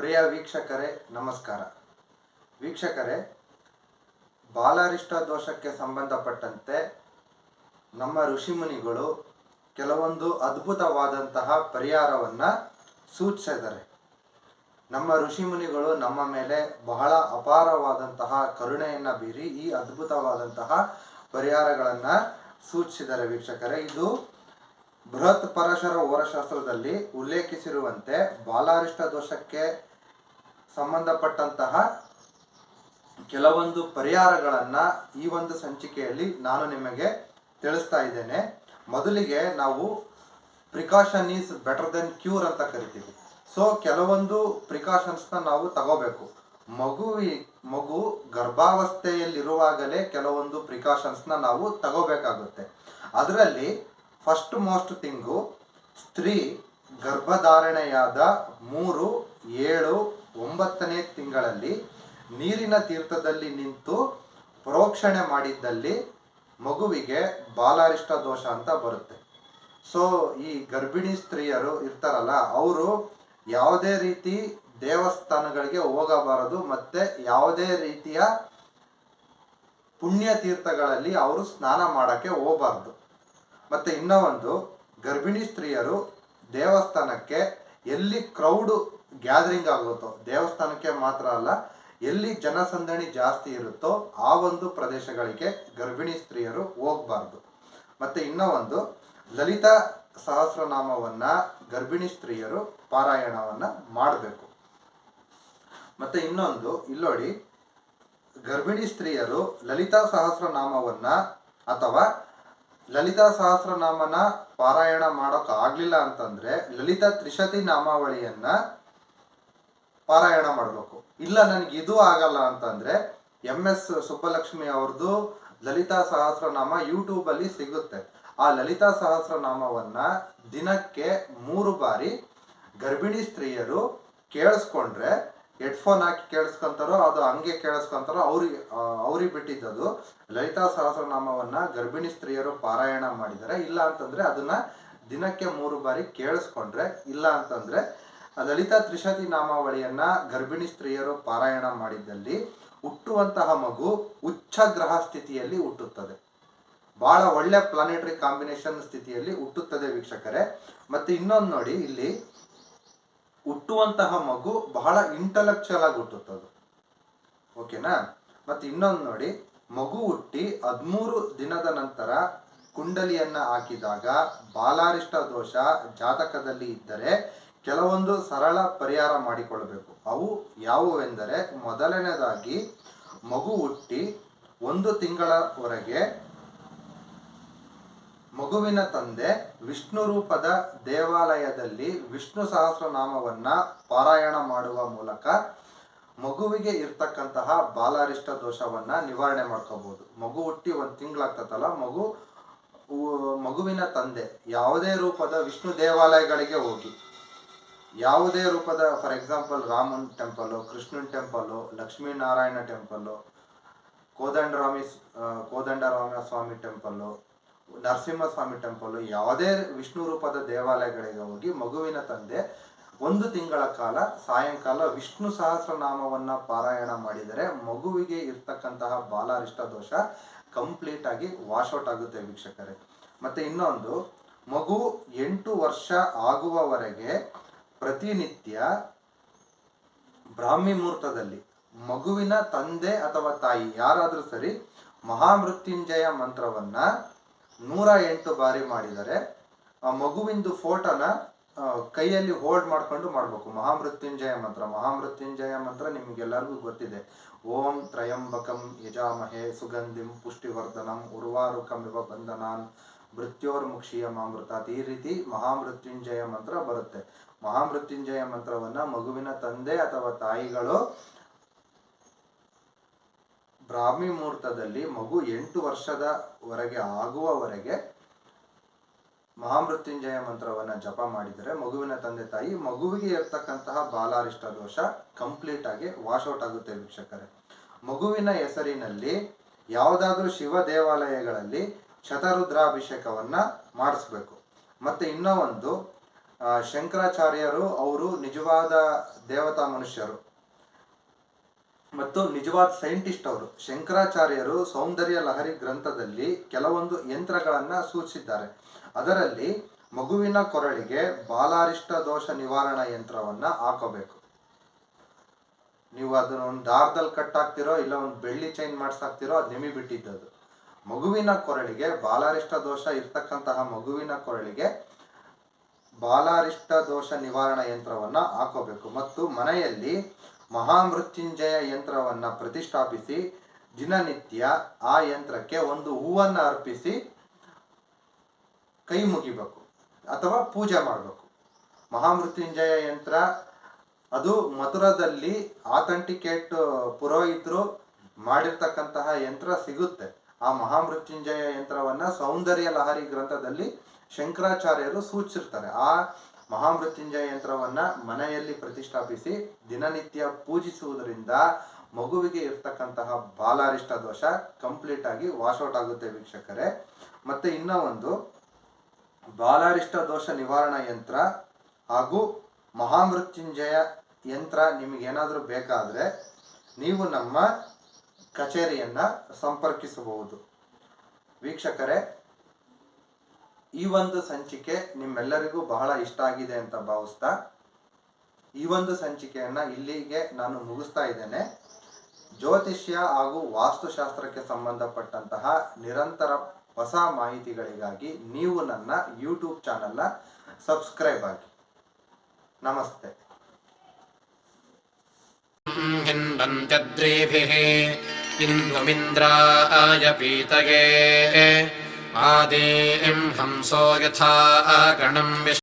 ಪ್ರಿಯ ವೀಕ್ಷಕರೇ, ನಮಸ್ಕಾರ. ವೀಕ್ಷಕರೇ, ಬಾಲಾರಿಷ್ಟ ದೋಷಕ್ಕೆ ಸಂಬಂಧಪಟ್ಟಂತೆ ನಮ್ಮ ಋಷಿಮುನಿಗಳು ಕೆಲವೊಂದು ಅದ್ಭುತವಾದಂತಹ ಪರಿಹಾರವನ್ನು ಸೂಚಿಸಿದ್ದಾರೆ. ನಮ್ಮ ಋಷಿಮುನಿಗಳು ನಮ್ಮ ಮೇಲೆ ಬಹಳ ಅಪಾರವಾದಂತಹ ಕರುಣೆಯನ್ನು ಬೀರಿ ಈ ಅದ್ಭುತವಾದಂತಹ ಪರಿಹಾರಗಳನ್ನು ಸೂಚಿಸಿದ್ದಾರೆ ವೀಕ್ಷಕರೇ. ಇದು ಬೃಹತ್ ಪರಶರ ಓರಶಾಸ್ತ್ರದಲ್ಲಿ ಉಲ್ಲೇಖಿಸಿರುವಂತೆ ಬಾಲಾರಿಷ್ಟ ದೋಷಕ್ಕೆ ಸಂಬಂಧಪಟ್ಟಂತಹ ಕೆಲವೊಂದು ಪರಿಹಾರಗಳನ್ನು ಈ ಒಂದು ಸಂಚಿಕೆಯಲ್ಲಿ ನಾನು ನಿಮಗೆ ತಿಳಿಸ್ತಾ ಇದ್ದೇನೆ. ಮೊದಲಿಗೆ ನಾವು precaution is better than cure ಅಂತ ಕರಿತೀವಿ. ಸೊ ಕೆಲವೊಂದು ಪ್ರಿಕಾಷನ್ಸ್ನ ನಾವು ತಗೋಬೇಕು. ಮಗುವಿ, ಮಗು ಗರ್ಭಾವಸ್ಥೆಯಲ್ಲಿರುವಾಗಲೇ ಕೆಲವೊಂದು ಪ್ರಿಕಾಷನ್ಸ್ನ ನಾವು ತಗೋಬೇಕಾಗುತ್ತೆ. ಅದರಲ್ಲಿ ಫಸ್ಟ್ ಮೋಸ್ಟ್ ತಿಂಗು ಸ್ತ್ರೀ ಗರ್ಭಧಾರಣೆಯಾದ ಮೂರು, ಏಳು ಒಂಬತ್ತನೇ ತಿಂಗಳಲ್ಲಿ ನೀರಿನ ತೀರ್ಥದಲ್ಲಿ ನಿಂತು ಪ್ರೋಕ್ಷಣೆ ಮಾಡಿದ್ದಲ್ಲಿ ಮಗುವಿಗೆ ಬಾಲಾರಿಷ್ಟ ದೋಷ ಅಂತ ಬರುತ್ತೆ. ಸೊ ಈ ಗರ್ಭಿಣಿ ಸ್ತ್ರೀಯರು ಇರ್ತಾರಲ್ಲ, ಅವರು ಯಾವುದೇ ರೀತಿ ದೇವಸ್ಥಾನಗಳಿಗೆ ಹೋಗಬಾರದು ಮತ್ತೆ ಯಾವುದೇ ರೀತಿಯ ಪುಣ್ಯ ತೀರ್ಥಗಳಲ್ಲಿ ಅವರು ಸ್ನಾನ ಮಾಡೋಕ್ಕೆ ಹೋಗಬಾರ್ದು. ಮತ್ತು ಇನ್ನೂ ಒಂದು ಗರ್ಭಿಣಿ ಸ್ತ್ರೀಯರು ದೇವಸ್ಥಾನಕ್ಕೆ ಎಲ್ಲಿ ಕ್ರೌಡು ಗ್ಯಾದರಿಂಗ್ ಆಗುತ್ತೋ, ದೇವಸ್ಥಾನಕ್ಕೆ ಮಾತ್ರ ಅಲ್ಲ, ಎಲ್ಲಿ ಜನಸಂದಣಿ ಜಾಸ್ತಿ ಇರುತ್ತೋ ಆ ಒಂದು ಪ್ರದೇಶಗಳಿಗೆ ಗರ್ಭಿಣಿ ಸ್ತ್ರೀಯರು ಹೋಗಬಾರ್ದು. ಮತ್ತು ಇನ್ನೂ ಒಂದು ಲಲಿತಾ ಸಹಸ್ರನಾಮವನ್ನು ಗರ್ಭಿಣಿ ಸ್ತ್ರೀಯರು ಪಾರಾಯಣವನ್ನು ಮಾಡಬೇಕು. ಮತ್ತು ಇನ್ನೊಂದು, ಇಲ್ಲೋಡಿ, ಗರ್ಭಿಣಿ ಸ್ತ್ರೀಯರು ಲಲಿತಾ ಸಹಸ್ರನಾಮವನ್ನ ಅಥವಾ ಲಲಿತಾ ಸಹಸ್ರನಾಮನ ಪಾರಾಯಣ ಮಾಡೋಕ್ಕಾಗಲಿಲ್ಲ ಅಂತಂದರೆ, ಲಲಿತಾ ತ್ರಿಶತಿ ನಾಮಾವಳಿಯನ್ನ ಪಾರಾಯಣ ಮಾಡಬೇಕು. ಇಲ್ಲ, ನನಗೆ ಇದು ಆಗಲ್ಲ ಅಂತಂದ್ರೆ ಎಂ ಎಸ್ ಸುಬ್ಬಲಕ್ಷ್ಮಿ ಅವ್ರದ್ದು ಲಲಿತಾ ಸಹಸ್ರನಾಮ ಯೂಟ್ಯೂಬಲ್ಲಿ ಸಿಗುತ್ತೆ. ಆ ಲಲಿತಾ ಸಹಸ್ರನಾಮವನ್ನ ದಿನಕ್ಕೆ ಮೂರು ಬಾರಿ ಗರ್ಭಿಣಿ ಸ್ತ್ರೀಯರು ಕೇಳಿಸ್ಕೊಂಡ್ರೆ ಹೆಡ್ಫೋನ್ ಹಾಕಿ ಕೇಳಿಸ್ಕೊಂತಾರೋ, ಅದು ಹಂಗೆ ಕೇಳಿಸ್ಕೊಂತಾರೋ ಅವ್ರಿಗೆ ಅವ್ರಿಗೆ ಬಿಟ್ಟಿದ್ದದು ಲಲಿತಾ ಸಹಸ್ರನಾಮವನ್ನ ಗರ್ಭಿಣಿ ಸ್ತ್ರೀಯರು ಪಾರಾಯಣ ಮಾಡಿದ್ದಾರೆ ಇಲ್ಲ ಅಂತಂದ್ರೆ ಅದನ್ನ ದಿನಕ್ಕೆ ಮೂರು ಬಾರಿ ಕೇಳಿಸ್ಕೊಂಡ್ರೆ, ಇಲ್ಲ ಅಂತಂದ್ರೆ ಲಲಿತಾ ತ್ರಿಶತಿ ನಾಮಾವಳಿಯನ್ನ ಗರ್ಭಿಣಿ ಸ್ತ್ರೀಯರು ಪಾರಾಯಣ ಮಾಡಿದ್ದಲ್ಲಿ ಹುಟ್ಟುವಂತಹ ಮಗು ಉಚ್ಚ ಗ್ರಹ ಸ್ಥಿತಿಯಲ್ಲಿ ಹುಟ್ಟುತ್ತದೆ. ಬಹಳ ಒಳ್ಳೆ ಪ್ಲಾನೆಟರಿ ಕಾಂಬಿನೇಷನ್ ಸ್ಥಿತಿಯಲ್ಲಿ ಹುಟ್ಟುತ್ತದೆ ವೀಕ್ಷಕರೇ. ಮತ್ತೆ ಇನ್ನೊಂದು ನೋಡಿ, ಇಲ್ಲಿ ಹುಟ್ಟುವಂತಹ ಮಗು ಬಹಳ ಇಂಟಲೆಕ್ಚುಯಲ್ ಆಗಿ ಹುಟ್ಟುತ್ತದೆ. ಓಕೆನಾ? ಮತ್ತೆ ಇನ್ನೊಂದು ನೋಡಿ, ಮಗು ಹುಟ್ಟಿ ಹದಿಮೂರು ದಿನದ ನಂತರ ಕುಂಡಲಿಯನ್ನ ಹಾಕಿದಾಗ ಬಾಲಾರಿಷ್ಟ ದೋಷ ಜಾತಕದಲ್ಲಿ ಇದ್ದರೆ ಕೆಲವೊಂದು ಸರಳ ಪರಿಹಾರ ಮಾಡಿಕೊಳ್ಳಬೇಕು. ಅವು ಯಾವುವೆಂದರೆ ಮೊದಲನೇದಾಗಿ ಮಗು ಹುಟ್ಟಿ ಒಂದು ತಿಂಗಳವರೆಗೆ ಮಗುವಿನ ತಂದೆ ವಿಷ್ಣು ರೂಪದ ದೇವಾಲಯದಲ್ಲಿ ವಿಷ್ಣು ಸಹಸ್ರನಾಮವನ್ನು ಪಾರಾಯಣ ಮಾಡುವ ಮೂಲಕ ಮಗುವಿಗೆ ಇರ್ತಕ್ಕಂತಹ ಬಾಲಾರಿಷ್ಟ ದೋಷವನ್ನು ನಿವಾರಣೆ ಮಾಡ್ಕೋಬಹುದು. ಮಗು ಹುಟ್ಟಿ ಒಂದು ತಿಂಗಳಾಗ್ತದಲ್ಲ ಮಗು, ಮಗುವಿನ ತಂದೆ ಯಾವುದೇ ರೂಪದ ವಿಷ್ಣು ದೇವಾಲಯಗಳಿಗೆ ಹೋಗಿ. ಯಾವುದೇ ರೂಪದ ಫಾರ್ ಎಕ್ಸಾಂಪಲ್ ರಾಮನ್ ಟೆಂಪಲು ಕೃಷ್ಣನ್ ಟೆಂಪಲು ಲಕ್ಷ್ಮೀನಾರಾಯಣ ಟೆಂಪಲು ಕೋದಂಡರಾಮಿ ಕೋದಂಡರಾಮ ಸ್ವಾಮಿ ಟೆಂಪಲ್ಲು ನರಸಿಂಹಸ್ವಾಮಿ ಟೆಂಪಲ್ ಯಾವುದೇ ವಿಷ್ಣು ರೂಪದ ದೇವಾಲಯಗಳಿಗೆ ಹೋಗಿ ಮಗುವಿನ ತಂದೆ ಒಂದು ತಿಂಗಳ ಕಾಲ, ಸಾಯಂಕಾಲ ವಿಷ್ಣು ಸಹಸ್ರನಾಮವನ್ನು ಪಾರಾಯಣ ಮಾಡಿದರೆ ಮಗುವಿಗೆ ಇರ್ತಕ್ಕಂತಹ ಬಾಲಾರಿಷ್ಟ ದೋಷ ಕಂಪ್ಲೀಟ್ ಆಗಿ ವಾಶೌಟ್ ಆಗುತ್ತೆ ವೀಕ್ಷಕರೇ. ಮತ್ತೆ ಇನ್ನೊಂದು, ಮಗು ಎಂಟು ವರ್ಷ ಆಗುವವರೆಗೆ ಪ್ರತಿನಿತ್ಯ ಬ್ರಾಹ್ಮಿ ಮುಹೂರ್ತದಲ್ಲಿ ಮಗುವಿನ ತಂದೆ ಅಥವಾ ತಾಯಿ ಯಾರಾದರೂ ಸರಿ ಮಹಾಮೃತ್ಯುಂಜಯ ಮಂತ್ರವನ್ನ ನೂರ ಎಂಟು ಬಾರಿ ಮಾಡಿದರೆ ಆ ಮಗುವಿಂದು ಫೋಟೋನ ಕೈಯಲ್ಲಿ ಹೋಲ್ಡ್ ಮಾಡ್ಕೊಂಡು ಮಾಡಬೇಕು. ಮಹಾಮೃತ್ಯುಂಜಯ ಮಂತ್ರ ಮಹಾಮೃತ್ಯುಂಜಯ ಮಂತ್ರ ನಿಮಗೆಲ್ಲರಿಗೂ ಗೊತ್ತಿದೆ. ಓಂ ತ್ರಯಂಬಕಂ ಯಜಾಮಹೆ ಸುಗಂಧಿಂ ಪುಷ್ಟಿವರ್ಧನಂ ಉರ್ವಾರುಕಮಿವ ಬಂಧನಾನ್ ಮೃತ್ಯೋರ್ಮುಕ್ಷೀಯ ಮಾಮೃತಾತ್ ಈ ರೀತಿ ಮಹಾಮೃತ್ಯುಂಜಯ ಮಂತ್ರ ಬರುತ್ತೆ. ಮಹಾಮೃತ್ಯುಂಜಯ ಮಂತ್ರವನ್ನ ಮಗುವಿನ ತಂದೆ ಅಥವಾ ತಾಯಿಗಳು ಬ್ರಾಹ್ಮಿ ಮುಹೂರ್ತದಲ್ಲಿ ಮಗು ಎಂಟು ವರ್ಷದವರೆಗೆ ಆಗುವವರೆಗೆ ಮಹಾಮೃತ್ಯುಂಜಯ ಮಂತ್ರವನ್ನ ಜಪ ಮಾಡಿದರೆ ಮಗುವಿನ ತಂದೆ ತಾಯಿ ಮಗುವಿಗೆ ಇರ್ತಕ್ಕಂತಹ ಬಾಲಾರಿಷ್ಟ ದೋಷ ಕಂಪ್ಲೀಟ್ ಆಗಿ ವಾಶೌಟ್ ಆಗುತ್ತೆ ವೀಕ್ಷಕರೇ. ಮಗುವಿನ ಹೆಸರಿನಲ್ಲಿ ಯಾವುದಾದ್ರೂ ಶಿವ ದೇವಾಲಯಗಳಲ್ಲಿ ಶತರುದ್ರಾಭಿಷೇಕವನ್ನ ಮಾಡಿಸ್ಬೇಕು. ಮತ್ತೆ ಇನ್ನೂ ಒಂದು ಶಂಕರಾಚಾರ್ಯರು ಅವರು ನಿಜವಾದ ದೇವತಾ ಮನುಷ್ಯರು. ಮತ್ತು ನಿಜವಾದ ಸೈಂಟಿಸ್ಟ್ ಅವರು. ಶಂಕರಾಚಾರ್ಯರು ಸೌಂದರ್ಯ ಲಹರಿ ಗ್ರಂಥದಲ್ಲಿ ಕೆಲವೊಂದು ಯಂತ್ರಗಳನ್ನು ಸೂಚಿಸಿದ್ದಾರೆ. ಅದರಲ್ಲಿ ಮಗುವಿನ ಕೊರಳಿಗೆ ಬಾಲಾರಿಷ್ಟ ದೋಷ ನಿವಾರಣಾ ಯಂತ್ರವನ್ನ ಹಾಕೋಬೇಕು. ನೀವು ಅದನ್ನ ಒಂದು ದಾರದಲ್ಲಿ ಹಾಕ್ತಿರೋ ಇಲ್ಲ ಒಂದು ಬೆಳ್ಳಿ ಚೈನ್ ಮಾಡಿಸಾಕ್ತಿರೋ ಅದು ನಿಮಗೆ ಬಿಟ್ಟಿದ್ದದು. ಮಗುವಿನ ಕೊರಳಿಗೆ ಬಾಲಾರಿಷ್ಟ ದೋಷ ಇರ್ತಕ್ಕಂತಹ ಮಗುವಿನ ಕೊರಳಿಗೆ ಬಾಲಾರಿಷ್ಟ ದೋಷ ನಿವಾರಣಾ ಯಂತ್ರವನ್ನ ಹಾಕೋಬೇಕು. ಮತ್ತು ಮನೆಯಲ್ಲಿ ಮಹಾಮೃತ್ಯುಂಜಯ ಯಂತ್ರವನ್ನ ಪ್ರತಿಷ್ಠಾಪಿಸಿ ದಿನನಿತ್ಯ ಆ ಯಂತ್ರಕ್ಕೆ ಒಂದು ಹೂವನ್ನ ಅರ್ಪಿಸಿ ಕೈ ಮುಗಿಬೇಕು ಅಥವಾ ಪೂಜೆ ಮಾಡಬೇಕು. ಮಹಾಮೃತ್ಯುಂಜಯ ಯಂತ್ರ ಅದು ಮಥುರದಲ್ಲಿ ಆಥೆಂಟಿಕೇಟ್ ಪುರೋಹಿತರು ಮಾಡಿರ್ತಕ್ಕಂತಹ ಯಂತ್ರ ಸಿಗುತ್ತೆ. ಆ ಮಹಾಮೃತ್ಯುಂಜಯ ಯಂತ್ರವನ್ನ ಸೌಂದರ್ಯ ಲಹರಿ ಗ್ರಂಥದಲ್ಲಿ ಶಂಕರಾಚಾರ್ಯರು ಸೂಚಿಸಿರ್ತಾರೆ ಆ ಮಹಾಮೃತ್ಯುಂಜಯ ಯಂತ್ರವನ್ನ ಮನೆಯಲ್ಲಿ ಪ್ರತಿಷ್ಠಾಪಿಸಿ ದಿನನಿತ್ಯ ಪೂಜಿಸುವುದರಿಂದ ಮಗುವಿಗೆ ಇರ್ತಕ್ಕಂತಹ ಬಾಲಾರಿಷ್ಟ ದೋಷ ಕಂಪ್ಲೀಟ್ ಆಗಿ ವಾಶೌಟ್ ಆಗುತ್ತೆ ವೀಕ್ಷಕರೇ. ಮತ್ತೆ ಇನ್ನೂ ಒಂದು ಬಾಲಾರಿಷ್ಟ ದೋಷ ನಿವಾರಣಾ ಯಂತ್ರ ಹಾಗೂ ಮಹಾಮೃತ್ಯುಂಜಯ ಯಂತ್ರ ನಿಮಗೇನಾದರೂ ಬೇಕಾದರೆ ನೀವು ನಮ್ಮ ಕಚೇರಿಯನ್ನು ಸಂಪರ್ಕಿಸಬಹುದು. ವೀಕ್ಷಕರೇ ಈ ಒಂದು ಸಂಚಿಕೆ ನಿಮ್ಮೆಲ್ಲರಿಗೂ ಬಹಳ ಇಷ್ಟ ಆಗಿದೆ ಅಂತ ಭಾವಿಸ್ತಾ ಈ ಒಂದು ಸಂಚಿಕೆಯನ್ನು ಇಲ್ಲಿಗೆ ನಾನು ಮುಗಿಸ್ತಾ ಇದ್ದೇನೆ ಜ್ಯೋತಿಷ್ಯ ಹಾಗೂ ವಾಸ್ತುಶಾಸ್ತ್ರಕ್ಕೆ ಸಂಬಂಧಪಟ್ಟಂತಹ ನಿರಂತರ ಹೊಸ ಮಾಹಿತಿಗಳಿಗಾಗಿ ನೀವು ನನ್ನ ಯೂಟ್ಯೂಬ್ ಚಾನಲ್ನ ಸಬ್ಸ್ಕ್ರೈಬ್ ಆಗಿ ನಮಸ್ತೆ हिन्वन्त्यद्रीभिः इन्दुमिन्द्राय पीतये हंसो यथा गणम् वि